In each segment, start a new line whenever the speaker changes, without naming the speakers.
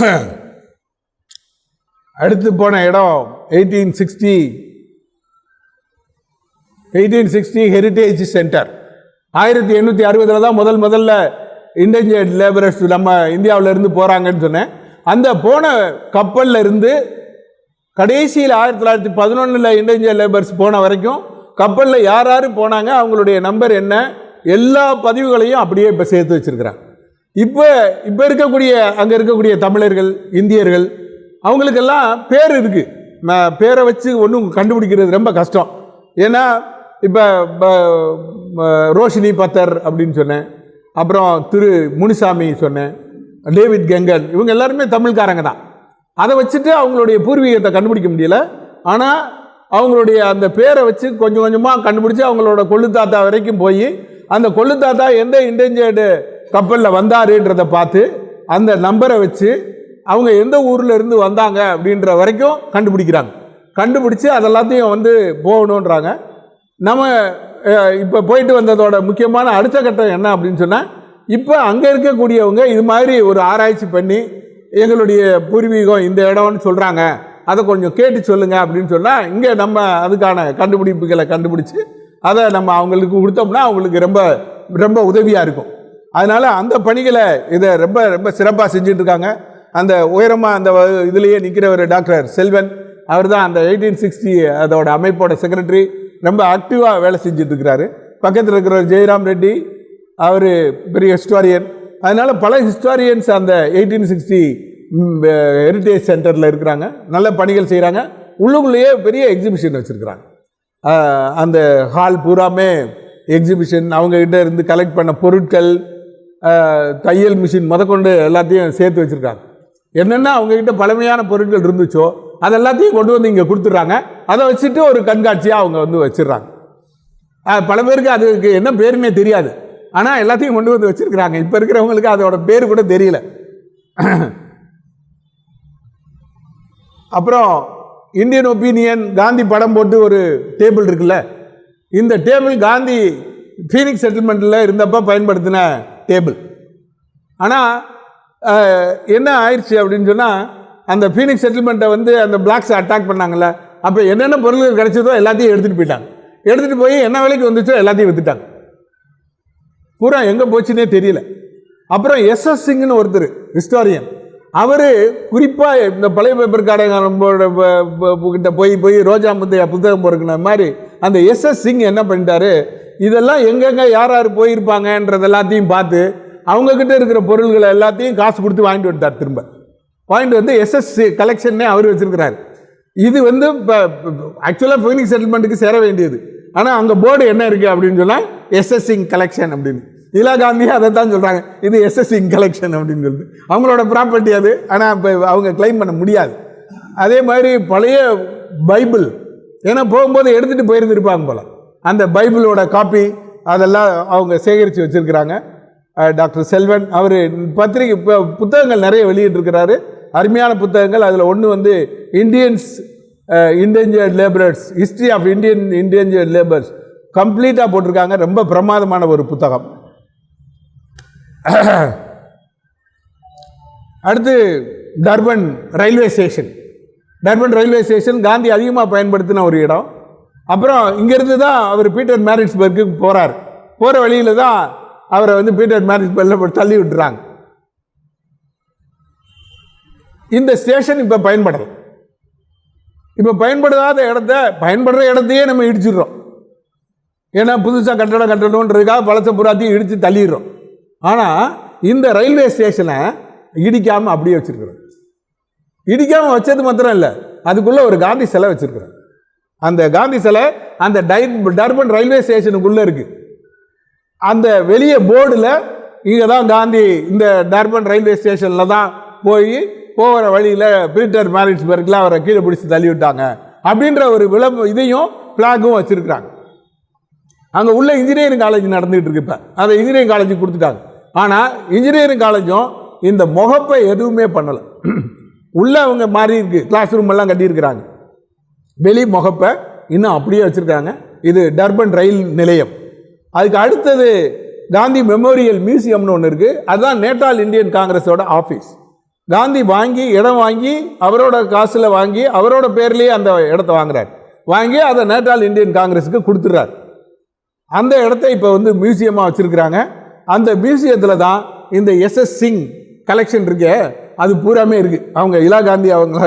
அடுத்து போன இடம் eighteen sixty eighteen sixty heritage centre ஆயிரத்தி எண்ணூற்றி அறுபதில் தான் முதல் முதல்ல இன்டென்ஜர்ட் லேபரர்ஸ் நம்ம இந்தியாவிலேருந்து போகிறாங்கன்னு சொன்னேன். அந்த போன கப்பல்ல இருந்து கடைசியில் ஆயிரத்தி தொள்ளாயிரத்தி பதினொன்றில் இன்டென்ஜர் லேபர்ஸ் போன வரைக்கும் கப்பலில் யார் யார் போனாங்க அவங்களுடைய நம்பர் என்ன எல்லா பதிவுகளையும் அப்படியே இப்போ சேர்த்து வச்சுருக்கிறாங்க. இப்போ இப்போ இருக்கக்கூடிய அங்கே இருக்கக்கூடிய தமிழர்கள் இந்தியர்கள் அவங்களுக்கெல்லாம் பேர் இருக்குது நான் பேரை வச்சு ஒன்றும் கண்டுபிடிக்கிறது ரொம்ப கஷ்டம். ஏன்னா இப்போ ரோஷினி பத்தர் அப்படின்னு சொன்னேன். அப்புறம் திரு முனிசாமி சொன்னேன். டேவிட் கெங்கன் இவங்க எல்லாருமே தமிழ்காரங்க தான். அதை வச்சுட்டு அவங்களுடைய பூர்வீகத்தை கண்டுபிடிக்க முடியல. ஆனால் அவங்களுடைய அந்த பேரை வச்சு கொஞ்சம் கொஞ்சமாக கண்டுபிடிச்சி அவங்களோட கொள்ளு தாத்தா வரைக்கும் போய் அந்த கொள்ளு தாத்தா எந்த இன்டென்ஜர்டு கப்பலில் வந்தாருன்றதை பார்த்து அந்த நம்பரை வச்சு அவங்க எந்த ஊரில் இருந்து வந்தாங்க அப்படின்ற வரைக்கும் கண்டுபிடிக்கிறாங்க. கண்டுபிடிச்சி அதெல்லாத்தையும் வந்து போகணுன்றாங்க. நம்ம இப்போ போயிட்டு வந்ததோட முக்கியமான அடுத்த கட்டம் என்ன அப்படின்னு சொன்னால் இப்போ அங்கே இருக்கக்கூடியவங்க இது மாதிரி ஒரு ஆராய்ச்சி பண்ணி எங்களுடைய பூர்வீகம் இந்த இடம்னு சொல்கிறாங்க அதை கொஞ்சம் கேட்டு சொல்லுங்க அப்படின்னு சொன்னால் இங்கே நம்ம அதுக்கான கண்டுபிடிப்புகளை கண்டுபிடிச்சி அதை நம்ம அவங்களுக்கு கொடுத்தோம்னா அவங்களுக்கு ரொம்ப ரொம்ப உதவியாக இருக்கும். அதனால் அந்த பணிகளை இதை ரொம்ப ரொம்ப சிறப்பாக செஞ்சுட்டு இருக்காங்க அந்த உயரமாக அந்த இதுலேயே நிற்கிற ஒரு டாக்டர் செல்வன் அவர் தான் அந்த எயிட்டீன் சிக்ஸ்டி அதோட அமைப்போட செக்ரட்டரி. ரொம்ப ஆக்டிவாக வேலை செஞ்சுட்டு இருக்கிறாரு பக்கத்தில் இருக்கிற ஜெயராம் ரெட்டி அவர் பெரிய ஹிஸ்டாரியன். அதனால் பல ஹிஸ்டாரியன்ஸ் அந்த எயிட்டீன் சிக்ஸ்டி ஹெரிட்டேஜ் சென்டரில் இருக்கிறாங்க. நல்ல பணிகள் செய்கிறாங்க உள்ளுக்குள்ளேயே பெரிய எக்ஸிபிஷன் வச்சுருக்குறாங்க. அந்த ஹால் பூராமே எக்ஸிபிஷன். அவங்கக்கிட்ட இருந்து கலெக்ட் பண்ண பொருட்கள் தையல் மிஷின் முதற்கொண்டு எல்லாத்தையும் சேர்த்து வச்சுருக்காங்க. என்னென்ன அவங்கக்கிட்ட பழமையான பொருட்கள் இருந்துச்சோ அது எல்லாத்தையும் கொண்டு வந்து இங்கே கொடுத்துட்றாங்க. அதை வச்சுட்டு ஒரு கண்காட்சியாக அவங்க வந்து வச்சிடுறாங்க. பல பேருக்கு அதுக்கு என்ன பேருன்னே தெரியாது. ஆனால் எல்லாத்தையும் கொண்டு வந்து வச்சுருக்குறாங்க. இப்போ இருக்கிறவங்களுக்கு அதோட பேர் கூட தெரியல. அப்புறம் இந்தியன் ஒப்பீனியன் காந்தி படம் போட்டு ஒரு டேபிள் இருக்குல்ல. இந்த டேபிள் காந்தி ஃபீனிக்ஸ் செட்டில்மெண்ட்டில் இருந்தப்போ பயன்படுத்தின டேபிள் ஆனால் என்ன ஆயிடுச்சு அப்படின்னு சொன்னால் அந்த ஃபீனிக்ஸ் செட்டில்மெண்ட்டை வந்து அந்த பிளாக்ஸை அட்டாக் பண்ணாங்கள்ல அப்போ என்னென்ன பொருள்கள் கிடைச்சதோ எல்லாத்தையும் எடுத்துகிட்டு போயிட்டாங்க. எடுத்துகிட்டு போய் என்ன விலைக்கு வந்துச்சோ எல்லாத்தையும் விற்றுட்டாங்க பூரா எங்கே போச்சுன்னே தெரியல. அப்புறம் எஸ்எஸ் சிங்னு ஒருத்தர் ஹிஸ்டாரியன் அவர் குறிப்பாக இந்த பழைய பேப்பர் கடைக்காரம்போட கிட்ட போய் போய் ரோஜா முந்தைய புத்தகம் பொறுக்கின மாதிரி அந்த எஸ்எஸ் சிங் என்ன பண்ணிட்டாரு? இதெல்லாம் எங்கெங்கே யார் யார் போயிருப்பாங்கன்றது எல்லாத்தையும் பார்த்து அவங்கக்கிட்ட இருக்கிற பொருள்களை எல்லாத்தையும் காசு கொடுத்து வாங்கிட்டு வந்துட்டார் திரும்ப. வாங்கிட்டு வந்து எஸ்எஸ் கலெக்ஷன்னே அவர் வச்சிருக்கிறாரு. இது வந்து இப்போ ஆக்சுவலாக ஃபீனிக்ஸ் செட்டில்மெண்ட்டுக்கு சேர வேண்டியது. ஆனால் அங்கே போர்டு என்ன இருக்குது அப்படின்னு சொன்னால் எஸ்எஸ்சிங் கலெக்ஷன் அப்படின்னு. இலா காந்தி அதை தான் சொல்கிறாங்க இது எஸ்எஸ்சிங் கலெக்ஷன் அப்படின்னு சொல்லிட்டு. அவங்களோட ப்ராப்பர்ட்டி அது. ஆனால் இப்போ அவங்க கிளைம் பண்ண முடியாது. அதே மாதிரி பழைய பைபிள் ஏன்னா போகும்போது எடுத்துகிட்டு போயிருந்துருப்பாங்க போல். அந்த பைபிளோட காப்பி அதெல்லாம் அவங்க சேகரித்து வச்சுருக்கிறாங்க. டாக்டர் செல்வன் அவர் பத்திரிகை இப்போ புத்தகங்கள் நிறைய வெளியிட்டிருக்கிறாரு. அருமையான புத்தகங்கள். அதில் ஒன்று வந்து Indians indentured labourers history of Indian indentured labours கம்ப்ளீட்டாக போட்டிருக்காங்க. ரொம்ப பிரமாதமான ஒரு புத்தகம். அடுத்து Durban railway station Durban railway station Gandhi அதிகமாக பயன்படுத்தின ஒரு இடம். அப்புறம் இங்கேருந்து தான் அவர் பீட்டர் மேரிட்ஸ்பர்க்கு போகிறார் போகிற வழியில் தான் அவரை வந்து பீட்டர் மேரிட்ஸ்பர்கில் தள்ளி விட்டுறாங்க. இந்த ஸ்டேஷன் இப்போ பயன்படலை. இப்போ பயன்படாத இடத்த பயன்படுற இடத்தையே நம்ம இடிச்சிடுறோம். ஏன்னா புதுசாக கட்டடம் கட்டணுன்றதுக்காக பழச புறாத்தையும் இடித்து தள்ளிடுறோம். ஆனால் இந்த ரயில்வே ஸ்டேஷனை இடிக்காமல் அப்படியே வச்சுருக்குறோம். இடிக்காமல் வச்சது மாத்திரம் இல்லை. அதுக்குள்ளே ஒரு காந்தி சிலை வச்சுருக்குறேன் அந்த காந்தி சிலை அந்த டை டர்பன் ரயில்வே ஸ்டேஷனுக்குள்ளே இருக்குது அந்த வெளியே போர்டில் இங்கே தான் காந்தி இந்த டர்பன் ரயில்வே ஸ்டேஷனில் தான் போய் போகிற வழியில் பீட்டர் மேரிட்ஸ்பர்க்கில் அவரை கீழே பிடிச்சி தள்ளி விட்டாங்க அப்படின்ற ஒரு விளம்ப இதையும் ஃப்ளாகும் வச்சுருக்குறாங்க. அங்கே உள்ள இன்ஜினியரிங் காலேஜ் நடந்துகிட்டு இருக்கு இப்போ. அதை இன்ஜினியரிங் காலேஜுக்கு கொடுத்துட்டாங்க. ஆனால் இன்ஜினியரிங் காலேஜும் இந்த முகப்பை எதுவுமே பண்ணலை. உள்ளே அவங்க மாறி இருக்கு. கிளாஸ் ரூம் எல்லாம் கட்டியிருக்கிறாங்க. வெளி முகப்பை இன்னும் அப்படியே வச்சுருக்காங்க. இது டர்பன் ரயில் நிலையம். அதுக்கு அடுத்தது காந்தி மெமோரியல் மியூசியம்னு ஒன்று இருக்குது அதுதான் நேட்டால் இந்தியன் காங்கிரஸோட ஆஃபீஸ் காந்தி வாங்கி இடம் வாங்கி அவரோட காசில் வாங்கி அவரோட பேர்லேயே அந்த இடத்த வாங்குறார். வாங்கி அதை நேட்டால் இந்தியன் காங்கிரஸுக்கு கொடுத்துட்றாரு. அந்த இடத்த இப்போ வந்து மியூசியமாக வச்சுருக்குறாங்க. அந்த மியூசியத்தில் தான் இந்த எஸ்எஸ் சிங் கலெக்ஷன் இருக்கே. அது பூராமே இருக்குது அவங்க இலா காந்தி அவங்க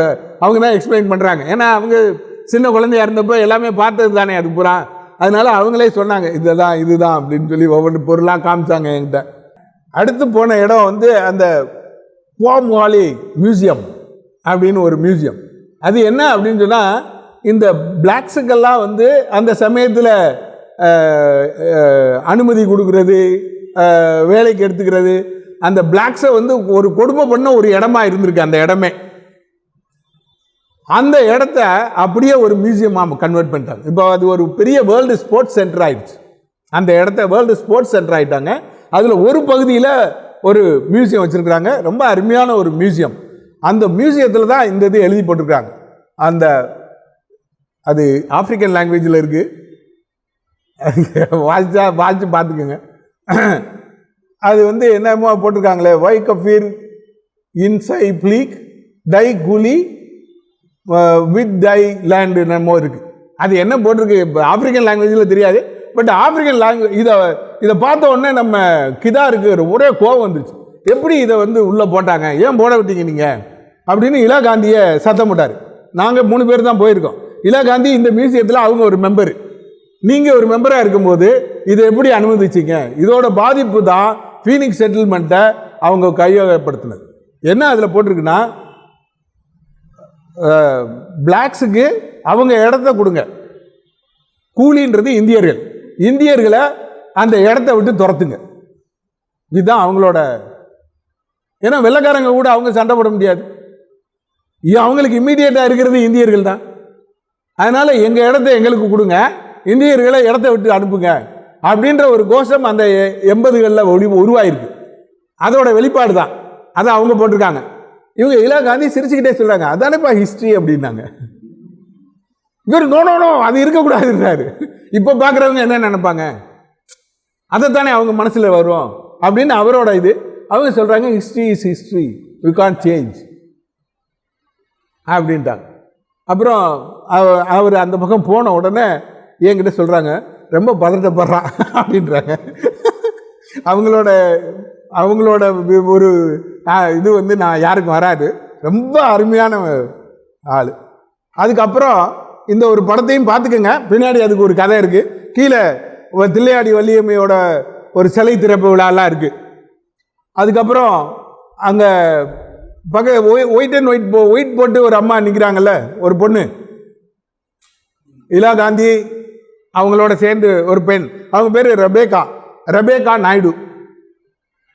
அவங்க தான் எக்ஸ்பிளைன் பண்ணுறாங்க ஏன்னா அவங்க சின்ன குழந்தையா இருந்தப்போ எல்லாமே பார்த்தது தானே அது பூரா. அதனால் அவங்களே சொன்னாங்க இதை இதுதான் இதுதான் அப்படின்னு சொல்லி ஒவ்வொரு பொருளாக காமிச்சாங்க என்கிட்ட. அடுத்து போன இடம் வந்து அந்த போம்வாலி மியூசியம் அப்படின்னு ஒரு மியூசியம். அது என்ன அப்படின்னு சொன்னால் இந்த பிளாக்ஸுக்கெல்லாம் வந்து அந்த சமயத்தில் அனுமதி கொடுக்கறது வேலைக்கு எடுத்துக்கிறது அந்த பிளாக்ஸை வந்து ஒரு கொடுமை பண்ண ஒரு இடமா இருந்திருக்கு அந்த இடமே. அந்த இடத்த அப்படியே ஒரு மியூசியமாக கன்வெர்ட் பண்ணிட்டாங்க. இப்போ அது ஒரு பெரிய வேர்ல்டு ஸ்போர்ட்ஸ் சென்டர் ஆயிடுச்சு. அந்த இடத்த வேர்ல்டு ஸ்போர்ட்ஸ் சென்டர் ஆகிட்டாங்க அதில் ஒரு பகுதியில் ஒரு மியூசியம் வச்சுருக்குறாங்க. ரொம்ப அருமையான ஒரு மியூசியம் அந்த மியூசியத்தில் தான் இந்த இது எழுதி போட்டிருக்காங்க. அந்த அது ஆப்பிரிக்கன் லாங்குவேஜில் இருக்குது வாசிச்சா வாசித்து பார்த்துக்குங்க. அது வந்து என்னமோ போட்டிருக்காங்களே why kaffir inside bleak die coolie with die land என்னமோ இருக்குது அது என்ன போட்டிருக்கு இப்போ ஆப்பிரிக்கன் லாங்குவேஜில் தெரியாது பட் ஆப்பிரிக்கன் லாங்குவேஜ் இதை இதை பார்த்த உடனே நம்ம கிதாருக்கு ஒரே கோவம் வந்துச்சு எப்படி இதை வந்து உள்ளே போட்டாங்க ஏன் போட விட்டீங்க நீங்கள் அப்படின்னு இலா காந்தியை சத்தம் போட்டார். நாங்கள் மூணு பேர் தான் போயிருக்கோம். இலா காந்தி இந்த மியூசியத்தில் அவங்க ஒரு மெம்பர் நீங்கள் ஒரு மெம்பராக இருக்கும்போது இதை எப்படி அனுமதிச்சிங்க? இதோட பாதிப்பு தான் ஃபீனிக்ஸ் செட்டில்மெண்ட்டை அவங்க கையகப்படுத்தினது. என்ன அதில் போட்டிருக்குன்னா பிளாக்ஸுக்கு அவங்க இடத்த கொடுங்க. கூலின்றது இந்தியர்கள். இந்தியர்களை அந்த இடத்த விட்டு துரத்துங்க. இதுதான் அவங்களோட ஏன்னா வெள்ளைக்காரங்க கூட அவங்க சண்டை போட முடியாது. அவங்களுக்கு இம்மீடியட்டாக இருக்கிறது இந்தியர்கள் தான். அதனால் எங்கள் இடத்த எங்களுக்கு கொடுங்க. இந்தியர்களை இடத்த விட்டு அனுப்புங்க. அப்படின்ற ஒரு கோஷம் அந்த எ- எண்பதுகளில் ஒளி உருவாயிருக்கு. அதோட வெளிப்பாடு தான். அதை அவங்க போட்டிருக்காங்க. இவங்க இலா காந்தி சிரிச்சுக்கிட்டே சொல்கிறாங்க அதானேப்பா ஹிஸ்ட்ரி அப்படின்னாங்க. இவர் நோ நோ நோ அது இருக்கக்கூடாதுன்றாரு. இப்போ பார்க்குறவங்க என்ன நினைப்பாங்க? அதைத்தானே அவங்க மனசில் வரும். அப்படின்னு அவரோட இது. அவங்க சொல்கிறாங்க history is history you can't change அப்படின்ட்டாங்க. அப்புறம் அவர் அந்த பக்கம் போன உடனே என்கிட்ட சொல்கிறாங்க ரொம்ப பதட்டப்படுறான் அப்படின்றாங்க. அவங்களோட அவங்களோட ஒரு ஆ, இது வந்து நான் யாருக்கும் வராது. ரொம்ப அருமையான ஆள். அதுக்கப்புறம் இந்த ஒரு படத்தையும் பார்த்துக்கோங்க. பின்னாடி அதுக்கு ஒரு கதை இருக்குது கீழே தில்லையாடி வள்ளியம்மையோட ஒரு சிலை திறப்பு விழாலாம் இருக்குது அதுக்கப்புறம் அங்கே பக ஒயிட் அண்ட் ஒயிட் போ ஒயிட் போட்டு ஒரு அம்மா நிற்கிறாங்கல்ல ஒரு பொண்ணு. இலா காந்தி அவங்களோட சேர்ந்து ஒரு பெண். அவங்க பேர் ரபேகா ரபேகா நாயுடு.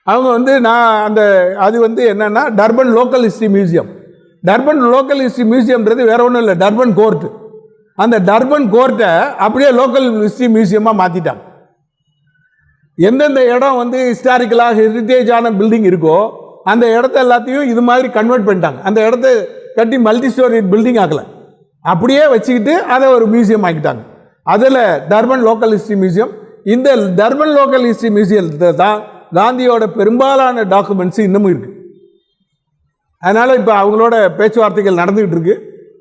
அவங்க வந்து நான் அந்த அது வந்து என்னன்னா Durban local history museum. Durban local history மியூசியம்ன்றது வேற ஒன்றும் இல்லை டர்பன் கோர்ட். அந்த டர்பன் கோர்ட்டை அப்படியே லோக்கல் ஹிஸ்ட்ரி மியூசியமாக மாற்றிட்டாங்க எந்தெந்த இடம் வந்து ஹிஸ்டாரிக்கலாக ஹெரிட்டேஜான பில்டிங் இருக்கோ அந்த இடத்த எல்லாத்தையும் இது மாதிரி கன்வெர்ட் பண்ணிட்டாங்க. அந்த இடத்த கட்டி மல்டி ஸ்டோரி பில்டிங் ஆக்கல. அப்படியே வச்சுக்கிட்டு அதை ஒரு மியூசியம் ஆக்கிட்டாங்க. அதில் தர்மன் லோக்கல் ஹிஸ்ட்ரி மியூசியம் இந்த தர்மன் லோக்கல் ஹிஸ்ட்ரி மியூசியத்தில் தான் காந்தியோட பெரும்பாலான டாக்குமெண்ட்ஸ் இன்னமும் இருக்குது அதனால் இப்போ அவங்களோட பேச்சுவார்த்தைகள் நடந்துகிட்டு இருக்கு.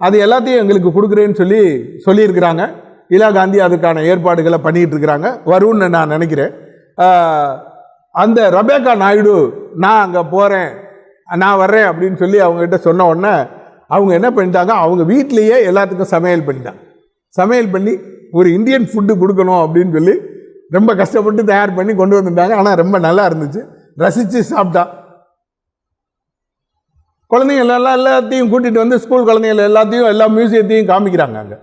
அது எல்லாத்தையும் எங்களுக்கு கொடுக்குறேன்னு சொல்லி சொல்லியிருக்கிறாங்க. இலா காந்தி அதுக்கான ஏற்பாடுகளை பண்ணிகிட்டு இருக்கிறாங்க. வரும்னு நான் நினைக்கிறேன். அந்த ரபேகா நாயுடு நான் அங்கே போகிறேன் நான் வர்றேன் அப்படின்னு சொல்லி அவங்ககிட்ட சொன்ன உடனே அவங்க என்ன பண்ணிட்டாங்க? அவங்க வீட்லேயே எல்லாத்துக்கும் சமையல் பண்ணிட்டாங்க. சமையல் பண்ணி ஒரு இந்தியன் ஃபுட்டு கொடுக்கணும் அப்படின்னு சொல்லி ரொம்ப கஷ்டப்பட்டு தயார் பண்ணி கொண்டு வந்துட்டாங்க ஆனால் ரொம்ப நல்லா இருந்துச்சு. ரசித்து சாப்பிட்டா. குழந்தைங்க எல்லாம் எல்லாத்தையும் கூட்டிகிட்டு வந்து ஸ்கூல் குழந்தைகள் எல்லாத்தையும் எல்லா மியூசியத்தையும் காமிக்கிறாங்க அங்கே.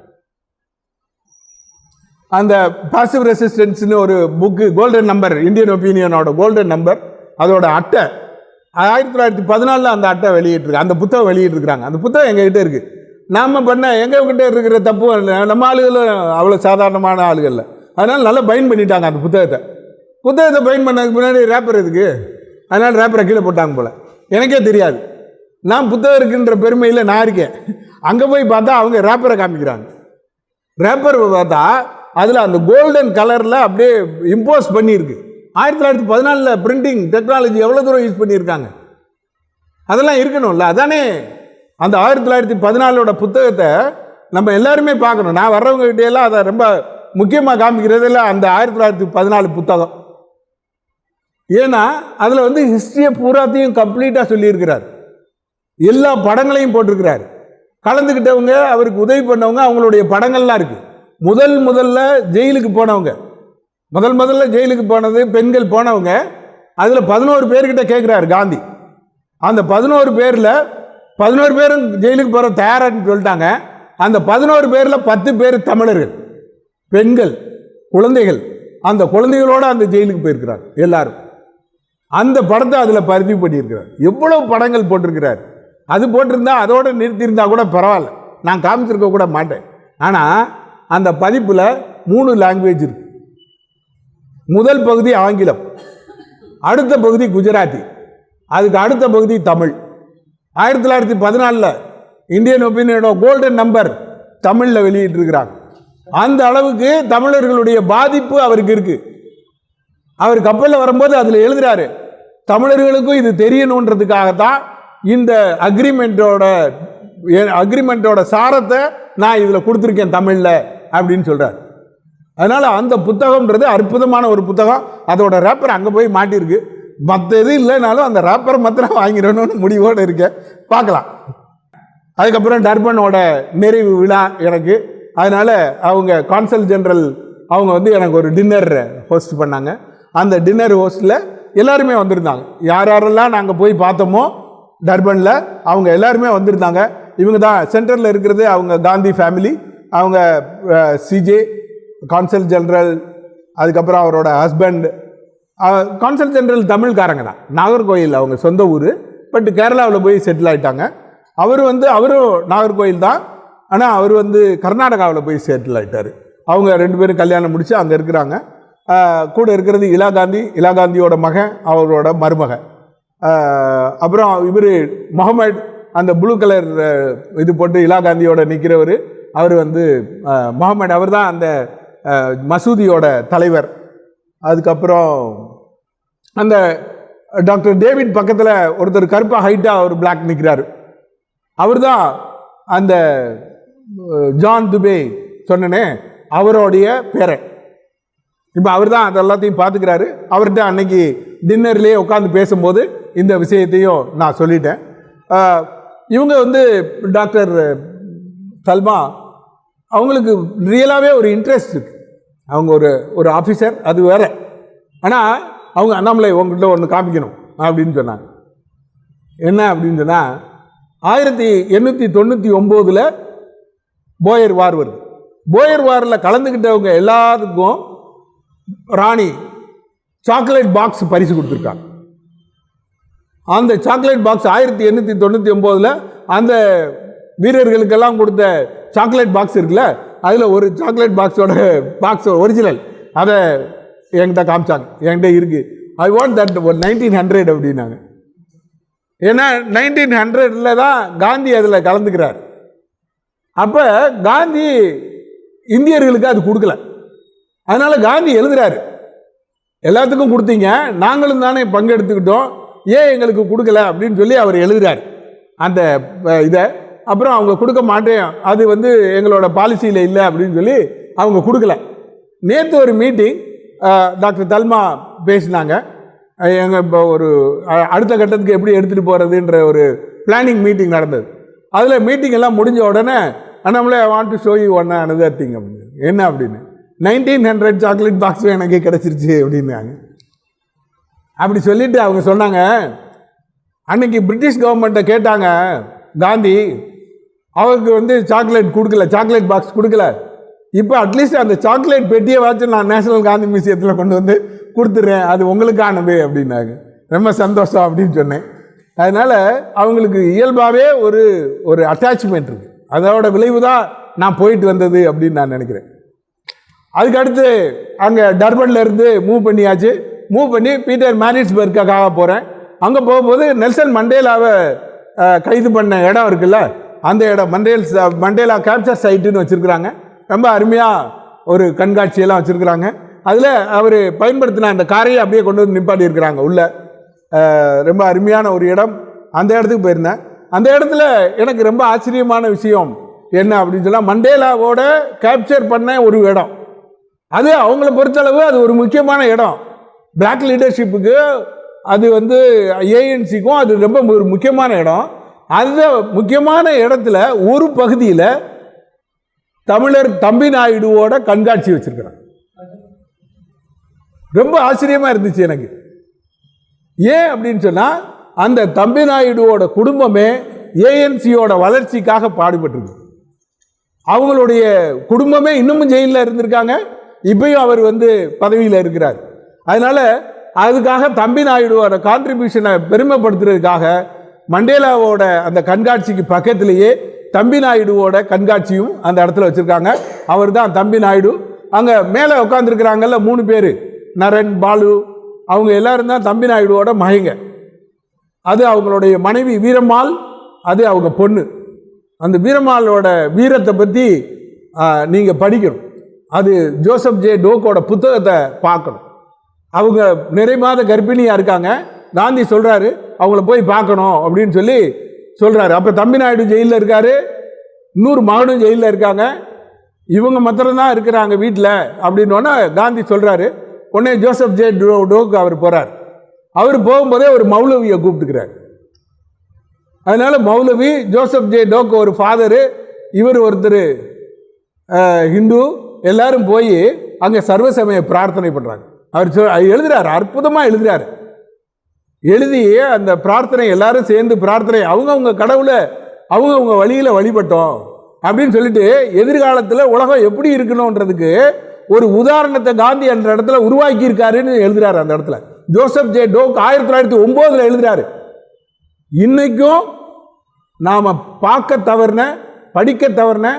அந்த பாசிவ் ரெசிஸ்டன்ஸ்னு ஒரு புக்கு கோல்டன் நம்பர் இந்தியன் ஒப்பீனியனோட கோல்டன் நம்பர் அதோட அட்டை. ஆயிரத்தி தொள்ளாயிரத்தி பதினாலில் அந்த அட்டை வெளியிட்டிருக்கு அந்த புத்தகம் வெளியிட்டிருக்கிறாங்க. அந்த புத்தகம் எங்ககிட்ட இருக்குது நாம் பண்ண எங்ககிட்ட இருக்கிற தப்பு நம்ம ஆளுகளும் அவ்வளோ சாதாரணமான ஆளுகள் அதனால் நல்லா பைன் பண்ணிட்டாங்க அந்த புத்தகத்தை. புத்தகத்தை பைன் பண்ணதுக்கு முன்னாடி ரேப்பர் இதுக்கு அதனால் ரேப்பரை கீழே போட்டாங்க போல். எனக்கே தெரியாது. நான் புத்தகம் இருக்குன்ற பெருமையில் நான் இருக்கேன். அங்கே போய் பார்த்தா அவங்க ரேப்பரை காமிக்கிறாங்க. ரேப்பர் பார்த்தா அதில் அந்த கோல்டன் கலரில் அப்படியே இம்போஸ் பண்ணியிருக்கு. ஆயிரத்தி தொள்ளாயிரத்தி பதினாலில் பிரிண்டிங் டெக்னாலஜி எவ்வளோ தூரம் யூஸ் பண்ணியிருக்காங்க? அதெல்லாம் இருக்கணும்ல. அதானே? அந்த ஆயிரத்தி தொள்ளாயிரத்தி பதினாலோட புத்தகத்தை நம்ம எல்லாருமே பார்க்கணும். நான் வர்றவங்க எல்லாம் அதை ரொம்ப முக்கியமாக காமிக்கிறதுல அந்த ஆயிரத்தி தொள்ளாயிரத்தி பதினாலு புத்தகம். ஏன்னா அதில் வந்து ஹிஸ்ட்ரியை பூராத்தையும் கம்ப்ளீட்டாக சொல்லியிருக்கிறார். எல்லா படங்களையும் போட்டிருக்கிறார். கலந்துக்கிட்டவங்க அவருக்கு உதவி பண்ணவங்க அவங்களுடைய படங்கள்லாம் இருக்குது முதல் முதல்ல ஜெயிலுக்கு போனவங்க. முதல் முதல்ல ஜெயிலுக்கு போனது பெண்கள் போனவங்க. அதில் பதினோரு பேர்கிட்ட கேட்குறாரு காந்தி. அந்த பதினோரு பேரில் பதினோரு பேரும் ஜெயிலுக்கு போகிற தயாரான்னு சொல்லிட்டாங்க. அந்த பதினோரு பேரில் பத்து பேர் தமிழர்கள் பெண்கள் குழந்தைகள். அந்த குழந்தைகளோடு அந்த ஜெயிலுக்கு போயிருக்கிறார் எல்லாரும். அந்த படத்தை அதில் பதிவு பண்ணியிருக்கிறார். எவ்வளோ படங்கள் போட்டிருக்கிறார். அது போட்டிருந்தா அதோடு நிறுத்தியிருந்தா கூட பரவாயில்ல. நான் காமிச்சிருக்க கூட மாட்டேன். ஆனால் அந்த பதிப்பில் மூணு லாங்குவேஜ் இருக்கு. முதல் பகுதி ஆங்கிலம் அடுத்த பகுதி குஜராத்தி அதுக்கு அடுத்த பகுதி தமிழ். ஆயிரத்தி தொள்ளாயிரத்தி பதினாலில் இந்தியன் ஒப்பீனியனோட கோல்டன் நம்பர் தமிழில் வெளியிட்டிருக்கிறாங்க அந்த அளவுக்கு தமிழர்களுடைய பாதிப்பு அவருக்கு இருக்கு. அவர் கப்பலில் வரும்போது அதில் எழுதுறாரு தமிழர்களுக்கும் இது தெரியணுன்றதுக்காகத்தான் இந்த அக்ரிமெண்ட்டோட அக்ரிமெண்ட்டோட சாரத்தை நான் இதில் கொடுத்துருக்கேன் தமிழில் அப்படின்னு சொல்கிறார் அதனால் அந்த புத்தகம்ன்றது அற்புதமான ஒரு புத்தகம். அதோட ரேப்பர் அங்கே போய் மாட்டியிருக்கு. மற்ற எதுவும் இல்லைனாலும் அந்த ரேப்பர் மாத்திரம் வாங்கிடணும்னு முடிவோடு இருக்கேன். பார்க்கலாம். அதுக்கப்புறம் டர்பனோட நிறைவு விழா எனக்கு. அதனால் அவங்க கான்சல் ஜென்ரல் அவங்க வந்து எனக்கு ஒரு டின்னர் ஹோஸ்ட் பண்ணாங்க. அந்த டின்னர் ஹோஸ்ட்டில் எல்லாருமே வந்திருந்தாங்க. யார் யாரெல்லாம் நாங்கள் போய் பார்த்தோமோ டர்பனில் அவங்க எல்லாருமே வந்திருந்தாங்க. இவங்க தான் சென்டரில் இருக்கிறது அவங்க காந்தி ஃபேமிலி அவங்க சிஜே கான்சல் ஜென்ரல் அதுக்கப்புறம் அவரோட ஹஸ்பண்ட் கான்சல் ஜென்ரல் தமிழ்காரங்க தான். நாகர்கோயில் அவங்க சொந்த ஊர். பட் கேரளாவில் போய் செட்டில் ஆகிட்டாங்க அவர் வந்து அவரும் நாகர்கோயில் தான். ஆனால் அவர் வந்து கர்நாடகாவில் போய் செட்டில் ஆயிட்டார். அவங்க ரெண்டு பேரும் கல்யாணம் முடித்து அங்கே இருக்கிறாங்க. கூட இருக்கிறது இலா காந்தி. இலா காந்தியோட மகன் அவரோட மருமகன் அப்புறம் இவர் முகமது அந்த ப்ளூ கலர் இது போட்டு இலா காந்தியோட நிற்கிறவர் அவர் வந்து ஆஹ் முகமது அவர் தான் அந்த மசூதியோட தலைவர். அதுக்கப்புறம் அந்த டாக்டர் டேவிட் பக்கத்தில் ஒருத்தர் கருப்பாக ஹைட்டாக ஒரு பிளாக் நிற்கிறாரு அவர் தான் அந்த ஜான் துபே சொன்னனே அவருடைய பேரை இப்போ அவர் தான் அது எல்லாத்தையும் பார்த்துக்கிறாரு அவர்கிட்ட அன்னைக்கு டின்னர்லேயே உட்காந்து பேசும்போது இந்த விஷயத்தையும் நான் சொல்லிட்டேன். இவங்க வந்து டாக்டர் சல்மா அவங்களுக்கு ரியலாகவே ஒரு இன்ட்ரெஸ்ட் இருக்கு. அவங்க ஒரு ஒரு ஆஃபீஸர் அது வேற. ஆனால் அவங்க அண்ணாமலை உங்ககிட்ட ஒன்று காமிக்கணும் அப்படின்னு சொன்னாங்க. என்ன அப்படின்னு சொன்னால் ஆயிரத்தி எண்ணூற்றி தொண்ணூற்றி ஒம்போதில் போயர் வார் வருது. போயர் வாரில் கலந்துக்கிட்டவங்க எல்லாத்துக்கும் ராணி சாக்லேட் பாக்ஸ் பரிசு கொடுத்துருக்காங்க. அந்த சாக்லேட் பாக்ஸ் ஆயிரத்தி எண்ணூற்றி தொண்ணூற்றி ஒம்போதில் அந்த வீரர்களுக்கெல்லாம் கொடுத்த சாக்லேட் பாக்ஸ் இருக்குல்ல அதில் ஒரு சாக்லேட் பாக்ஸோட பாக்ஸ் ஒரிஜினல் அதை என்கிட்ட காமிச்சாங்க. என்கிட்ட இருக்குது ஐ வாண்ட் தட் ஒரு நைன்டீன் ஹண்ட்ரட் அப்படின்னாங்க. ஏன்னா நைன்டீன் ஹண்ட்ரடில் தான் காந்தி அதில் கலந்துக்கிறார். அப்போ காந்தி இந்தியர்களுக்கு அது கொடுக்கல. அதனால் காந்தி எழுதுறாரு. எல்லாத்துக்கும் கொடுத்தீங்க. நாங்களும் தானே பங்கெடுத்துக்கிட்டோம். ஏன் எங்களுக்கு கொடுக்கல அப்படின்னு சொல்லி அவர் எழுதுறாரு. அந்த இதை. அப்புறம் அவங்க கொடுக்க மாட்டேன். அது வந்து எங்களோட பாலிசியில் இல்லை அப்படின்னு சொல்லி அவங்க கொடுக்கல. நேற்று ஒரு மீட்டிங் டாக்டர் தல்மா பேசினாங்க. எங்கள் இப்போ ஒரு அடுத்த கட்டத்துக்கு எப்படி எடுத்துகிட்டு போகிறதுன்ற ஒரு பிளானிங் மீட்டிங் நடந்தது. அதில் மீட்டிங் எல்லாம் முடிஞ்ச உடனே நம்மளே want to show you one another thing அப்படின்னு என்ன அப்படின்னு. நைன்டீன் ஹண்ட்ரட் சாக்லேட் பாக்ஸ் எனக்கு கிடச்சிருச்சு அப்படின்னாங்க. அப்படி சொல்லிட்டு அவங்க சொன்னாங்க. அன்னைக்கு பிரிட்டிஷ் கவர்மெண்ட்டை கேட்டாங்க காந்தி அவருக்கு வந்து சாக்லேட் கொடுக்கல சாக்லேட் பாக்ஸ் கொடுக்கல. இப்போ அட்லீஸ்ட் அந்த சாக்லேட் பெட்டியை வச்சு நான் நேஷனல் காந்தி மியூசியத்தில் கொண்டு வந்து கொடுத்துட்றேன். அது உங்களுக்கானது அப்படின்னாங்க. ரொம்ப சந்தோஷம் அப்படின்னு சொன்னேன். அதனால் அவங்களுக்கு இயல்பாகவே ஒரு ஒரு அட்டாச்மெண்ட் இருக்குது அதோட விளைவு தான் நான் போயிட்டு வந்தது அப்படின்னு நான் நினைக்கிறேன். அதுக்கடுத்து அங்கே டர்பனில் இருந்து மூவ் பண்ணியாச்சு. மூவ் பண்ணி பீட்டர் மேரிட்ஸ்பர்க்காக போகிறேன் அங்கே போகும்போது நெல்சன் மண்டேலாவை கைது பண்ண இடம் இருக்குல்ல? அந்த இடம். மண்டேல் மண்டேலா கேப்சர் சைட்டுன்னு வச்சுருக்குறாங்க. ரொம்ப அருமையாக ஒரு கண்காட்சியெல்லாம் வச்சுருக்குறாங்க. அதில் அவர் பயன்படுத்தின அந்த காரையை அப்படியே கொண்டு வந்து நிப்பாட்டி இருக்கிறாங்க ரொம்ப அருமையான ஒரு இடம். அந்த இடத்துக்கு போயிருந்தேன். அந்த இடத்துல எனக்கு ரொம்ப ஆச்சரியமான விஷயம் என்ன அப்படின்னு சொன்னால் மண்டேலாவோட கேப்சர் பண்ண ஒரு இடம். அது அவங்கள பொறுத்தளவு அது ஒரு முக்கியமான இடம். பிளாக் லீடர்ஷிப்புக்கு அது வந்து ஏஎன்சிக்கும் அது ரொம்ப ஒரு முக்கியமான இடம். அந்த முக்கியமான இடத்துல ஒரு பகுதியில் தமிழர் தம்பி நாயுடுவோட கண்காட்சி வச்சிருக்கிறாங்க ரொம்ப ஆச்சரியமா இருந்துச்சு எனக்கு. ஏன் அப்படின்னு சொன்னா அந்த தம்பி நாயுடுவோட குடும்பமே ஏஎன்சியோட வளர்ச்சிக்காக பாடுபட்டிருக்கு. அவங்களுடைய குடும்பமே இன்னமும் ஜெயிலில் இருந்திருக்காங்க. இப்பயும் அவர் வந்து பதவியில் இருக்கிறார். அதனால அதுக்காக தம்பி நாயுடுவோட கான்ட்ரிபியூஷனை பெருமைப்படுத்துறதுக்காக மண்டேலாவோட அந்த கண்காட்சிக்கு பக்கத்திலேயே தம்பி நாயுடுவோட கண்காட்சியும் அந்த இடத்துல வச்சுருக்காங்க. அவர் தான் தம்பி நாயுடு. அங்கே மேலே உட்காந்துருக்கிறாங்கல்ல மூணு பேர். நரன் பாலு. அவங்க எல்லாரும் தான் தம்பி நாயுடுவோட மகைங்க. அது அவங்களுடைய மனைவி வீரம்மாள் அது அவங்க பொண்ணு. அந்த வீரம்மாளோட வீரத்தை பற்றி நீங்கள் படிக்கணும். அது ஜோசப் ஜே டோக்கோட புத்தகத்தை பார்க்கணும். அவங்க நிறைமாத கர்ப்பிணியாக இருக்காங்க. காந்தி சொல்கிறாரு அவங்கள போய் பார்க்கணும் அப்படின்னு சொல்லி சொல்கிறாரு அப்போ தம்பி நாயுடு ஜெயிலில் இருக்காரு. இன்னொரு மகனும் ஜெயிலில் இருக்காங்க. இவங்க மாத்திரம்தான் இருக்கிறாங்க வீட்டில் அப்படின்னோடனே காந்தி சொல்கிறாரு உடனே ஜோசப் ஜே டோ டோக்கு அவர் போகிறார் அவர் போகும்போதே ஒரு மௌலவியை கூப்பிட்டுக்கிறார். அதனால் மௌலவி ஜோசப் ஜே டோக்கு ஒரு ஃபாதரு இவர் ஒருத்தர் ஹிந்து எல்லாரும் போய் அங்கே சர்வசமய பிரார்த்தனை பண்ணுறாங்க அவர் சொல் எழுதுறாரு அற்புதமாக எழுதுறாரு. எழுதி அந்த பிரார்த்தனை எல்லாரும் சேர்ந்து பிரார்த்தனை அவங்கவுங்க கடவுளை அவங்கவுங்க வழியில் வழிபட்டோம் அப்படின்னு சொல்லிட்டு எதிர்காலத்தில் உலகம் எப்படி இருக்கணுன்றதுக்கு ஒரு உதாரணத்தை காந்தி அந்த இடத்துல உருவாக்கி இருக்காருன்னு எழுதுறாரு அந்த இடத்துல. ஜோசப் ஜே டோக் ஆயிரத்தி தொள்ளாயிரத்தி ஒம்போதில் எழுதுறாரு இன்னைக்கும் நாம் பார்க்க தவறின படிக்க தவறின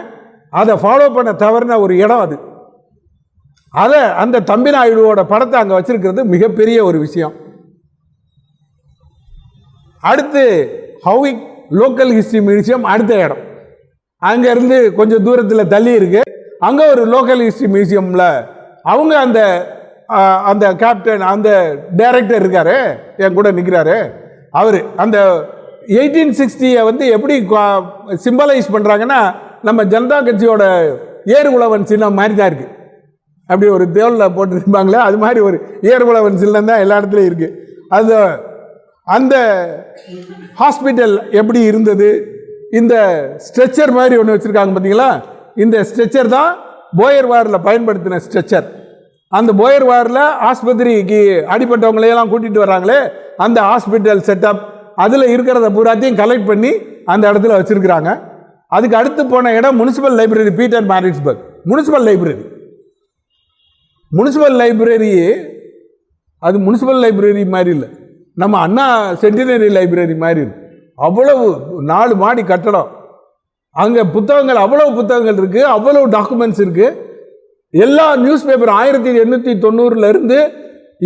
அதை ஃபாலோ பண்ண தவறின ஒரு இடம் அது. அதை அந்த தம்பி நாயுடுவோட படத்தை அங்கே வச்சுருக்கிறது மிகப்பெரிய ஒரு விஷயம். அடுத்து ஹவுவிக் லோக்கல் ஹிஸ்ட்ரி மியூசியம் அடுத்த இடம். அங்கேருந்து கொஞ்சம் தூரத்தில் தள்ளி இருக்கு. அங்கே ஒரு லோக்கல் ஹிஸ்ட்ரி மியூசியமில் அவங்க அந்த அந்த கேப்டன் அந்த டைரக்டர் இருக்கார். என் கூட நிற்கிறாரு அவர் அந்த எயிட்டீன் சிக்ஸ்டியை வந்து எப்படி சிம்பலைஸ் பண்ணுறாங்கன்னா நம்ம ஜனதா கட்சியோட ஏறு உழவன் சின்னம் மாதிரி தான் இருக்குது அப்படி ஒரு தேவலில் போட்டுருப்பாங்களே அது மாதிரி ஒரு ஏர்குலவன் சின்னம் தான் எல்லா இடத்துலையும் இருக்குது அது அந்த ஹாஸ்பிட்டல் எப்படி இருந்தது? இந்த ஸ்ட்ரெச்சர் மாதிரி ஒன்று வச்சுருக்காங்க பார்த்தீங்களா இந்த ஸ்ட்ரெச்சர் தான் போயர் வாரில் பயன்படுத்தின ஸ்ட்ரெச்சர் அந்த போயர் வாரில் ஆஸ்பத்திரிக்கு அடிப்பட்டவங்களையெல்லாம் கூட்டிகிட்டு வராங்களே அந்த ஹாஸ்பிட்டல் செட்டப் அதில் இருக்கிறத பூராத்தையும் கலெக்ட் பண்ணி அந்த இடத்துல வச்சுருக்குறாங்க. அதுக்கு அடுத்து போன இடம் municipal library Pietermaritzburg municipal library municipal library அது முனிசிபல் லைப்ரரி மாதிரி இல்லை. நம்ம அண்ணா சென்டினரி லைப்ரரி மாதிரி அவ்வளவு நாலு மாடி கட்டடம். அங்கே புத்தகங்கள் அவ்வளவு புத்தகங்கள் இருக்குது அவ்வளவு டாக்குமெண்ட்ஸ் இருக்குது எல்லா நியூஸ் பேப்பர் ஆயிரத்தி எண்ணூற்றி தொண்ணூறுல இருந்து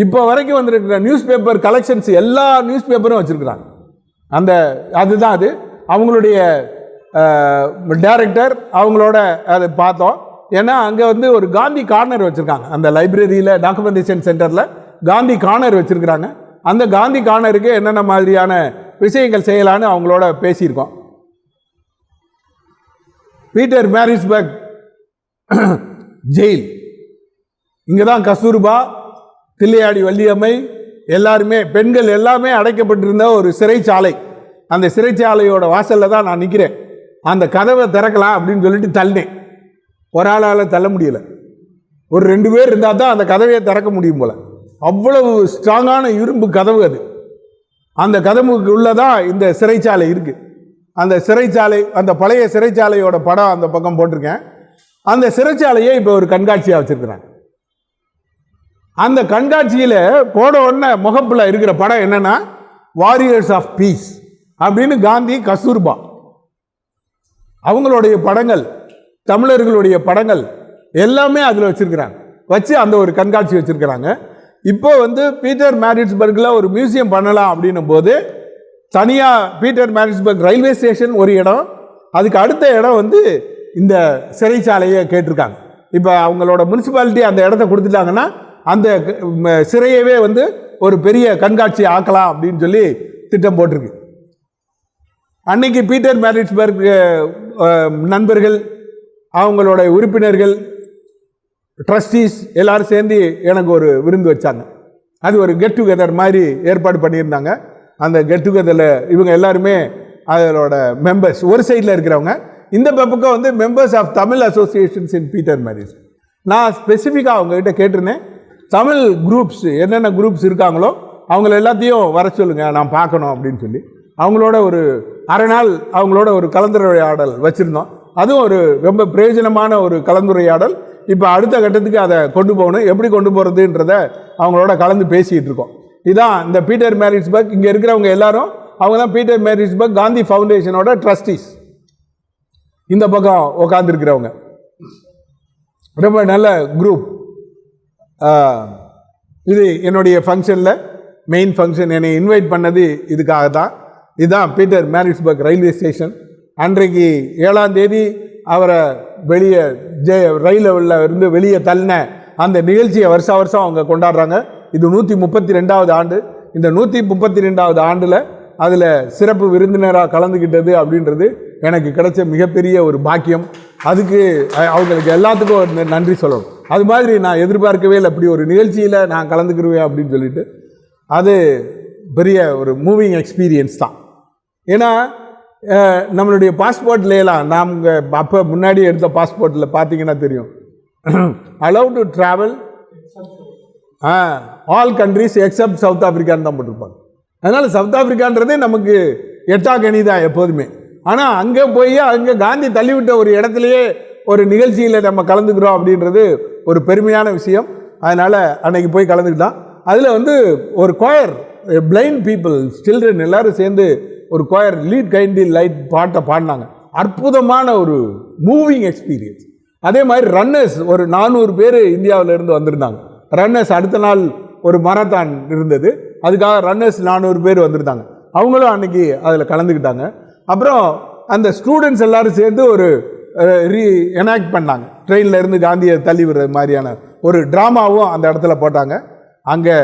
இப்போ வரைக்கும் வந்திருக்கிற நியூஸ் பேப்பர் கலெக்ஷன்ஸ் எல்லா நியூஸ் பேப்பரும் வச்சுருக்குறாங்க. அந்த அதுதான் அது. அவங்களுடைய டேரக்டர் அவங்களோட அதை பார்த்தோம். ஏன்னா அங்கே வந்து ஒரு காந்தி கார்னர் வச்சுருக்காங்க. அந்த லைப்ரரியில் டாக்குமெண்டேஷன் சென்டரில் காந்தி கார்னர் வச்சுருக்குறாங்க. அந்த காந்தி காணருக்கு என்னென்ன மாதிரியான விஷயங்கள் செய்யலான்னு அவங்களோட பேசியிருக்கோம். Pietermaritzburg jail. இங்கே தான் கஸ்தூர்பா தில்லையாடி வள்ளியம்மை எல்லாருமே பெண்கள் எல்லாமே அடைக்கப்பட்டிருந்த ஒரு சிறைச்சாலை. அந்த சிறைச்சாலையோட வாசலில் தான் நான் நிற்கிறேன் அந்த கதவை திறக்கலாம் அப்படின்னு சொல்லிட்டு தள்ளினேன். ஒரு ஆளால் தள்ள முடியல. ஒரு ரெண்டு பேர் இருந்தால் தான் அந்த கதவையை திறக்க முடியும் போல். அவ்வளவு ஸ்ட்ராங்கான இரும்பு கதவு அது. அந்த கதவுக்கு உள்ளதான் இந்த சிறைச்சாலை இருக்குது அந்த சிறைச்சாலை அந்த பழைய சிறைச்சாலையோட படம் அந்த பக்கம் போட்டிருக்கேன். அந்த சிறைச்சாலையை இப்போ ஒரு கண்காட்சியாக வச்சுருக்குறாங்க. அந்த கண்காட்சியில் போட உடனே முகப்பில் இருக்கிற படம் என்னென்னா வாரியர்ஸ் ஆஃப் பீஸ் அப்படின்னு காந்தி கஸ்தூர்பா. அவங்களுடைய படங்கள் தமிழர்களுடைய படங்கள் எல்லாமே அதில் வச்சுருக்குறாங்க. வச்சு அந்த ஒரு கண்காட்சி வச்சிருக்கிறாங்க. இப்போ வந்து பீட்டர் மேரிட்ஸ்பர்கில் ஒரு மியூசியம் பண்ணலாம் அப்படின்னும் போது தனியாக பீட்டர் மேரிட்ஸ்பர்க் ரயில்வே ஸ்டேஷன் ஒரு இடம் அதுக்கு அடுத்த இடம் வந்து இந்த சிறைச்சாலையை கேட்டிருக்காங்க. இப்போ அவங்களோட முனிசிபாலிட்டி அந்த இடத்த கொடுத்துட்டாங்கன்னா அந்த சிறையவே வந்து ஒரு பெரிய கண்காட்சி ஆக்கலாம் அப்படின்னு சொல்லி திட்டம் போட்டிருக்கு. அன்னைக்கு பீட்டர் மேரிட்ஸ்பர்க் நண்பர்கள் அவங்களோட உறுப்பினர்கள் ட்ரஸ்டீஸ் எல்லோரும் சேர்ந்து எனக்கு ஒரு விருந்து வச்சாங்க. அது ஒரு கெட் டுகெதர் மாதிரி ஏற்பாடு பண்ணியிருந்தாங்க. அந்த கெட் டுகெதரில் இவங்க எல்லாருமே அதோட மெம்பர்ஸ் ஒரு சைடில் இருக்கிறவங்க. இந்த பக்கம் வந்து members of Tamil associations in Pietermaritzburg நான் ஸ்பெசிஃபிக்காக அவங்ககிட்ட கேட்டிருந்தேன். தமிழ் குரூப்ஸ் என்னென்ன குரூப்ஸ் இருக்காங்களோ அவங்கள எல்லாத்தையும் வர சொல்லுங்கள் நான் பார்க்கணும் அப்படின்னு சொல்லி. அவங்களோட ஒரு அரை நாள் அவங்களோட ஒரு கலந்துரையாடல் வச்சுருந்தோம். அதுவும் ஒரு ரொம்ப பிரயோஜனமான ஒரு கலந்துரையாடல். இப்போ அடுத்த கட்டத்துக்கு அதை கொண்டு போகணும். எப்படி கொண்டு போகிறதுன்றத அவங்களோட கலந்து பேசிகிட்டு இருக்கோம். இதான் இந்த பீட்டர் மேரிட்ஸ்பர்க் இங்கே இருக்கிறவங்க எல்லாரும் அவங்க தான் பீட்டர் மேரிட்ஸ்பர்க் காந்தி ஃபவுண்டேஷனோட ட்ரஸ்டீஸ். இந்த பக்கம் உட்காந்துருக்கிறவங்க ரொம்ப நல்ல குரூப் இது என்னுடைய ஃபங்க்ஷனில் மெயின் ஃபங்க்ஷன் என்னை இன்வைட் பண்ணது இதுக்காக தான் இதுதான் பீட்டர் மேரிட்ஸ்பர்க் ரயில்வே ஸ்டேஷன். அன்றைக்கு ஏழாம் தேதி அவரை வெளியே ஜெய ரயிலில் இருந்து வெளியே தள்ளின அந்த நிகழ்ச்சியை வருஷா வருஷம் அவங்க கொண்டாடுறாங்க. இது நூற்றி முப்பத்தி ரெண்டாவது ஆண்டு. இந்த நூற்றி முப்பத்தி ரெண்டாவது ஆண்டில் அதில் சிறப்பு விருந்தினராக கலந்துக்கிட்டது அப்படின்றது எனக்கு கிடைச்ச மிகப்பெரிய ஒரு பாக்கியம். அதுக்கு அவங்களுக்கு எல்லாத்துக்கும் நன்றி சொல்லணும். அது மாதிரி நான் எதிர்பார்க்கவே இல்லை. அப்படி ஒரு நிகழ்ச்சியில் நான் கலந்துக்கிடுவேன் அப்படின்னு சொல்லிட்டு. அது பெரிய ஒரு மூவிங் எக்ஸ்பீரியன்ஸ் தான். ஏன்னா நம்மளுடைய பாஸ்போர்ட்லாம் நாம் அப்போ முன்னாடி எடுத்த பாஸ்போர்ட்டில் பார்த்தீங்கன்னா தெரியும். Allow to travel all countries except south ஆஃப்ரிக்கான்னு தான் போட்டிருப்பாங்க. அதனால் சவுத் ஆஃப்ரிக்கான்றதே நமக்கு எட்டா கனி தான் எப்போதுமே. ஆனால் அங்கே போய் அங்கே காந்தி தள்ளிவிட்ட ஒரு இடத்துலையே ஒரு நிகழ்ச்சியில் நம்ம கலந்துக்கிறோம் அப்படின்றது ஒரு பெருமையான விஷயம். அதனால் அன்னைக்கு போய் கலந்துக்கிட்டான் அதில் வந்து ஒரு கோயர் பிளைண்ட் பீப்புள் சில்ட்ரன் எல்லோரும் சேர்ந்து ஒரு கோயர் லீட் கைண்டி லைட் பாட்டை பாடினாங்க. அற்புதமான ஒரு மூவிங் எக்ஸ்பீரியன்ஸ் அதே மாதிரி ரன்னர்ஸ் ஒரு நானூறு பேர் இந்தியாவிலேருந்து வந்திருந்தாங்க. ரன்னர்ஸ் அடுத்த நாள் ஒரு மரத்தான் இருந்தது. அதுக்காக ரன்னர்ஸ் நானூறு பேர் வந்திருந்தாங்க. அவங்களும் அன்றைக்கி அதில் கலந்துக்கிட்டாங்க. அப்புறம் அந்த ஸ்டூடெண்ட்ஸ் எல்லோரும் சேர்ந்து ஒரு ரீ எனாக்ட் பண்ணாங்க. ட்ரெயினில் இருந்து காந்தியை தள்ளி விடுறது மாதிரியான ஒரு ட்ராமாவும் அந்த இடத்துல போட்டாங்க. அங்கே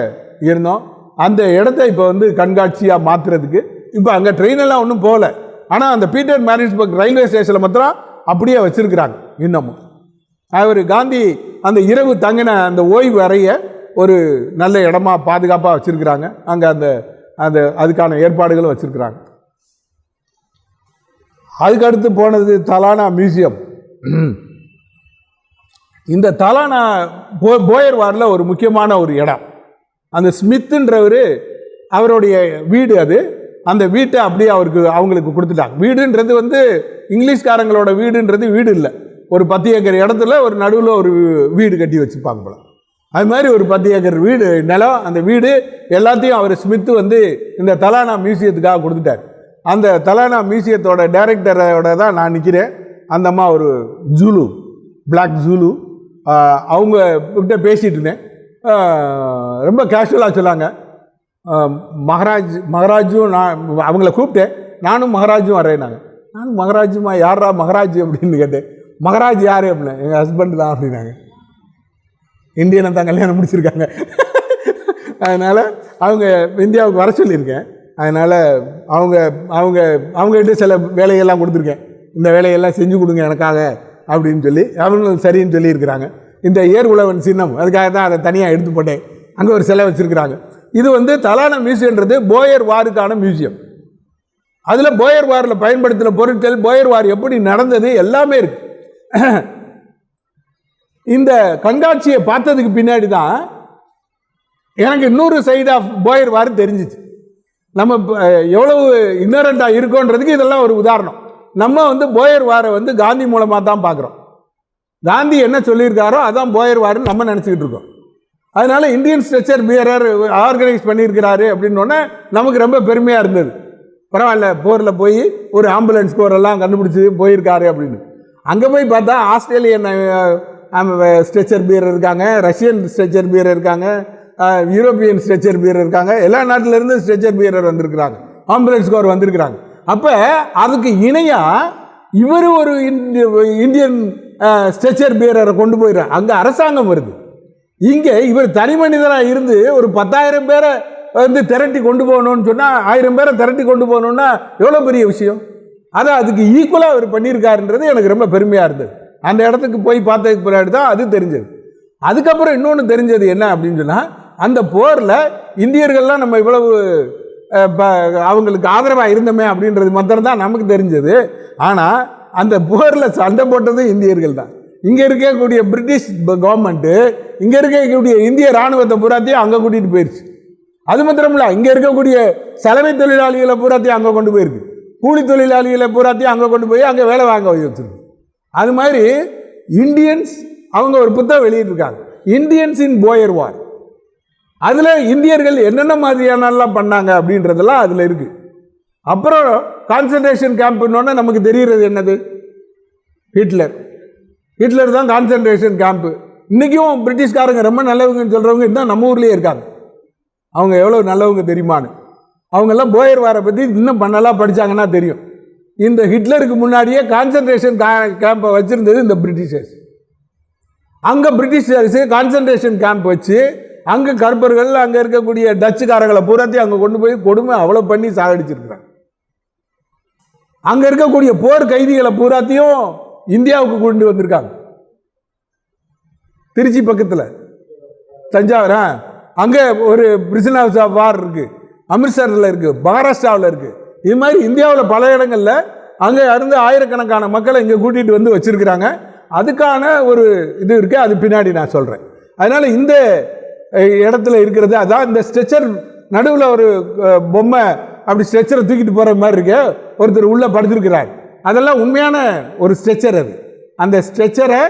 இருந்தோம். அந்த இடத்த இப்போ வந்து கண்காட்சியாக மாற்றுறதுக்கு இப்போ அங்கே ட்ரெயின் எல்லாம் ஒன்றும் போகல. ஆனால் அந்த பீட்டர் மேரிஸ்பர்க் ரயில்வே ஸ்டேஷனில் மாத்திரம் அப்படியே வச்சுருக்கிறாங்க இன்னமும். அவர் காந்தி அந்த இரவு தங்கின அந்த ஓய்வு அறைய ஒரு நல்ல இடமா பாதுகாப்பாக வச்சுருக்கிறாங்க. அங்கே அந்த அந்த அதுக்கான ஏற்பாடுகளும் வச்சுருக்கிறாங்க. அதுக்கடுத்து போனது தலானா மியூசியம். இந்த தலானா போ போயர் வாரில் ஒரு முக்கியமான ஒரு இடம். அந்த ஸ்மித்துன்றவர் அவருடைய வீடு அது. அந்த வீட்டை அப்படியே அவருக்கு அவங்களுக்கு கொடுத்துட்டாங்க. வீடுன்றது வந்து இங்கிலீஷ்காரங்களோட வீடுன்றது வீடு இல்லை. ஒரு பத்து ஏக்கர் இடத்துல ஒரு நடுவில் ஒரு வீடு கட்டி வச்சுப்பாங்க போல. அது மாதிரி ஒரு பத்து ஏக்கர் வீடு நிலம் அந்த வீடு எல்லாத்தையும் அவர் ஸ்மித்து வந்து இந்த தலானா மியூசியத்துக்காக கொடுத்துட்டார். அந்த தலானா மியூசியத்தோட டைரக்டரோட தான் நான் நிற்கிறேன் அந்த அம்மா ஒரு ஜூலு பிளாக் ஜூலு அவங்க கிட்ட பேசிகிட்டு இருந்தேன். ரொம்ப கேஷுவலாக சொல்லாங்க மகராஜ் மகராஜும் நான் அவங்கள கூப்பிட்டேன் நானும் மகராஜும் வரேன்னாங்க நானும் மகராஜுமா யாரா மகராஜ் அப்படின்னு கேட்டேன். மகராஜ் யார் அப்படின்னு? எங்கள் ஹஸ்பண்ட் தான் அப்படின்னாங்க. இந்தியனை தான் கல்யாணம் முடிச்சிருக்காங்க. அதனால் அவங்க இந்தியாவுக்கு வர சொல்லியிருக்கேன். அதனால் அவங்க அவங்க அவங்ககிட்ட சில வேலையெல்லாம் கொடுத்துருக்கேன். இந்த வேலையெல்லாம் செஞ்சு கொடுங்க எனக்காக அப்படின்னு சொல்லி அவங்களும் சரின்னு சொல்லியிருக்கிறாங்க. இந்த ஏர் உழவன் சின்னம் அதுக்காக தான் அதை தனியாக எடுத்து போட்டேன். அங்கே ஒரு சிலை வச்சுருக்கிறாங்க. இது வந்து தலான மியூசியம்ன்றது போயர் வாருக்கான மியூசியம். அதில் போயர் வாரில் பயன்படுத்தின பொருட்கள் போயர் வார் எப்படி நடந்தது எல்லாமே இருக்கு. இந்த கண்காட்சியை பார்த்ததுக்கு பின்னாடி தான் எனக்கு இன்னொரு சைடு ஆஃப் போயர் வார் தெரிஞ்சிச்சு. நம்ம எவ்வளவு இன்னரண்டாக இருக்கோன்றதுக்கு இதெல்லாம் ஒரு உதாரணம். நம்ம வந்து போயர் வாரை வந்து காந்தி மூலமாக தான் பார்க்குறோம். காந்தி என்ன சொல்லியிருக்காரோ அதான் போயர் வாருன்னு நம்ம நினச்சிக்கிட்டு இருக்கோம். அதனால இந்தியன் ஸ்ட்ரெச்சர் பியரர் ஆர்கனைஸ் பண்ணியிருக்கிறாரு அப்படின்னோடனே நமக்கு ரொம்ப பெருமையாக இருந்தது. பரவாயில்ல போரில் போய் ஒரு ஆம்புலன்ஸ் போரெல்லாம் கண்டுபிடிச்சி போயிருக்காரு அப்படின்னு. அங்கே போய் பார்த்தா ஆஸ்திரேலியன் ஸ்ட்ரெச்சர் பீரர் இருக்காங்க ரஷ்யன் ஸ்ட்ரெச்சர் பீரர் இருக்காங்க யூரோப்பியன் ஸ்ட்ரெச்சர் பீரர் இருக்காங்க எல்லா நாட்டிலேருந்து ஸ்ட்ரெச்சர் பீரர் வந்திருக்கிறாங்க. ஆம்புலன்ஸ் கோர் வந்திருக்கிறாங்க. அப்போ அதுக்கு இணையாக இவர் ஒரு இந்தியன் ஸ்ட்ரெச்சர் பீரரை கொண்டு போயிடுறாங்க அங்கே அரசாங்கம் வருது. இங்கே இவர் தனி மனிதராக இருந்து ஒரு பத்தாயிரம் பேரை வந்து திரட்டி கொண்டு போகணும்னு சொன்னால் ஆயிரம் பேரை திரட்டி கொண்டு போகணுன்னா எவ்வளோ பெரிய விஷயம்? அதை அதுக்கு ஈக்குவலாக அவர் பண்ணியிருக்காருன்றது எனக்கு ரொம்ப பெருமையாக இருந்தது. அந்த இடத்துக்கு போய் பார்த்ததுக்கு பின்னாடி தான் அது தெரிஞ்சது. அதுக்கப்புறம் இன்னொன்று தெரிஞ்சது என்ன அப்படின்னு சொன்னால் அந்த போரில் இந்தியர்கள்லாம் நம்ம இவ்வளவு அவங்களுக்கு ஆதரவாக இருந்தோமே அப்படின்றது மாத்திரம் தான் நமக்கு தெரிஞ்சது. ஆனால் அந்த போரில் சண்டை போட்டது இந்தியர்கள் தான். இங்கே இருக்கக்கூடிய பிரிட்டிஷ் கவர்மெண்ட்டு இங்கே இருக்கக்கூடிய இந்திய இராணுவத்தை பூராத்தையும் அங்கே கூட்டிகிட்டு போயிடுச்சு அது மாத்திரமில்ல இங்கே இருக்கக்கூடிய சலவை தொழிலாளிகளை பூராத்தையும் அங்கே கொண்டு போயிருக்கு. கூலி தொழிலாளிகளை பூராத்தையும் அங்கே கொண்டு போய் அங்கே வேலை வாங்க வச்சுருக்கு. அது மாதிரி இந்தியன்ஸ் அவங்க ஒரு புத்தகம் வெளியிட்டிருக்காங்க. இந்தியன்ஸ் இன் போயர் வார் அதில் இந்தியர்கள் என்னென்ன மாதிரியானலாம் பண்ணாங்க அப்படின்றதெல்லாம் அதில் இருக்குது அப்புறம் கான்சன்ட்ரேஷன் கேம்ப்னோடனே நமக்கு தெரிகிறது என்னது? ஹிட்லர். ஹிட்லர் தான் கான்சன்ட்ரேஷன் கேம்ப்பு இன்றைக்கும் பிரிட்டிஷ்காரங்க ரொம்ப நல்லவங்கன்னு சொல்கிறவங்க இன்னும் நம்ம ஊர்லேயே இருக்காங்க. அவங்க எவ்வளோ நல்லவங்க தெரியுமான்னு. அவங்கெல்லாம் போயர் வாரை பற்றி இன்னும் பண்ணலாம் படிச்சாங்கன்னா தெரியும். இந்த ஹிட்லருக்கு முன்னாடியே கான்சன்ட்ரேஷன் கேம்பை வச்சுருந்தது இந்த பிரிட்டிஷர்ஸ். அங்கே பிரிட்டிஷர்ஸு கான்சன்ட்ரேஷன் கேம்ப் வச்சு அங்கே கருப்பர்கள் அங்கே இருக்கக்கூடிய டச்சுக்காரங்களை பூராத்தையும் அங்கே கொண்டு போய் கொடுமை அவ்வளோ பண்ணி சாகடிச்சிருக்கிறாங்க. அங்கே இருக்கக்கூடிய போர் கைதிகளை பூராத்தையும் இந்தியாவுக்கு கொண்டு வந்திருக்காங்க. திருச்சி பக்கத்தில். தஞ்சாவூர் அங்கே ஒரு பிரிசன் ஹவுஸ் ஆஃப் வார் இருக்குது அமிர்த்சரில் இருக்குது மகாராஷ்டிராவில் இருக்குது இது மாதிரி இந்தியாவில் பல இடங்களில் அங்கே இருந்து ஆயிரக்கணக்கான மக்களை இங்கே கூட்டிகிட்டு வந்து வச்சுருக்கிறாங்க. அதுக்கான ஒரு இது இருக்குது அது பின்னாடி நான் சொல்கிறேன் அதனால் இந்த இடத்துல இருக்கிறது அதான் இந்த ஸ்ட்ரெச்சர் நடுவில் ஒரு பொம்மை அப்படி ஸ்ட்ரெச்சரை தூக்கிட்டு போகிற மாதிரி இருக்கு. ஒருத்தர் உள்ளே படுத்திருக்கிறார். அதெல்லாம் உண்மையான ஒரு ஸ்ட்ரெச்சர் அது. அந்த ஸ்ட்ரெச்சரை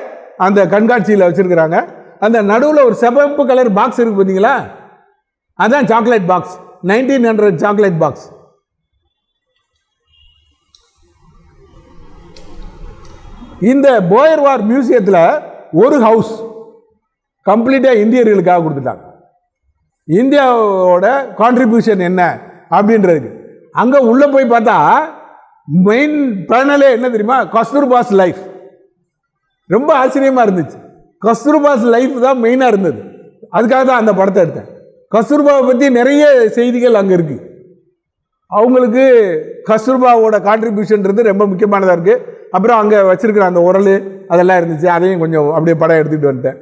அந்த கண்காட்சியில் வச்சுருக்கிறாங்க. அந்த நடுவில் ஒரு செவப்பு கலர் பாக்ஸ் இருக்குது பார்த்தீங்களா? அதான் chocolate box nineteen hundred chocolate box இந்த போயர்வார் மியூசியத்தில் ஒரு ஹவுஸ் கம்ப்ளீட்டாக இந்தியர்களுக்காக கொடுத்துட்டாங்க. இந்தியாவோட கான்ட்ரிபியூஷன் என்ன அப்படின்றதுக்கு அங்கே உள்ளே போய் பார்த்தா மெயின் பேனலே என்ன தெரியுமா? கஸ்தூர்பாஸ் லைஃப் ரொம்ப ஆச்சரியமாக இருந்துச்சு. கஸ்தூர்பாஸ் லைஃப் தான் மெயினாக இருந்தது. அதுக்காக தான் அந்த படத்தை எடுத்தேன். கஸ்தூர்பாவை பற்றி நிறைய செய்திகள் அங்கே இருக்குது அவங்களுக்கு கஸ்தூர்பாவோட கான்ட்ரிபியூஷன்றது ரொம்ப முக்கியமானதாக இருக்குது அப்புறம் அங்கே வச்சுருக்கிற அந்த உரல் அதெல்லாம் இருந்துச்சு. அதையும் கொஞ்சம் அப்படியே படம் எடுத்துகிட்டு வந்துட்டேன்.